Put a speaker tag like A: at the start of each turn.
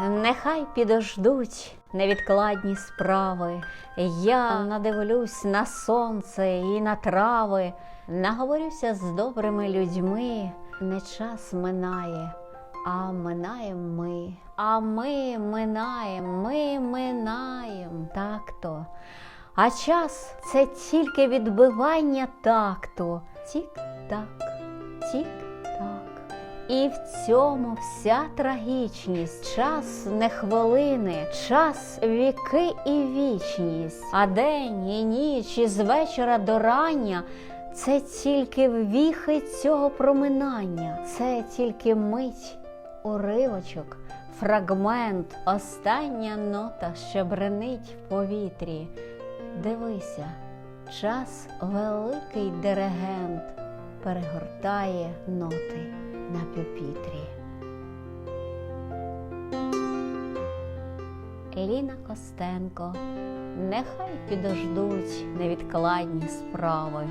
A: нехай підождуть невідкладні справи. Я надивлюсь на сонце і на трави, наговорюся з добрими людьми. Не час минає, а минаєм ми. А ми минаєм, ми минаєм. Так то. А час це тільки відбивання такту. Тік-так, тік-так. І в цьому вся трагічність. Час не хвилини, час віки і вічність. А день і ніч із вечора до рання це тільки ввіхи цього проминання, це тільки мить, уривочок, фрагмент, остання нота, що бренить в повітрі. Дивися, час великий диригент перегортає ноти на пюпітрі. Ліна Костенко, нехай підождуть невідкладні справи.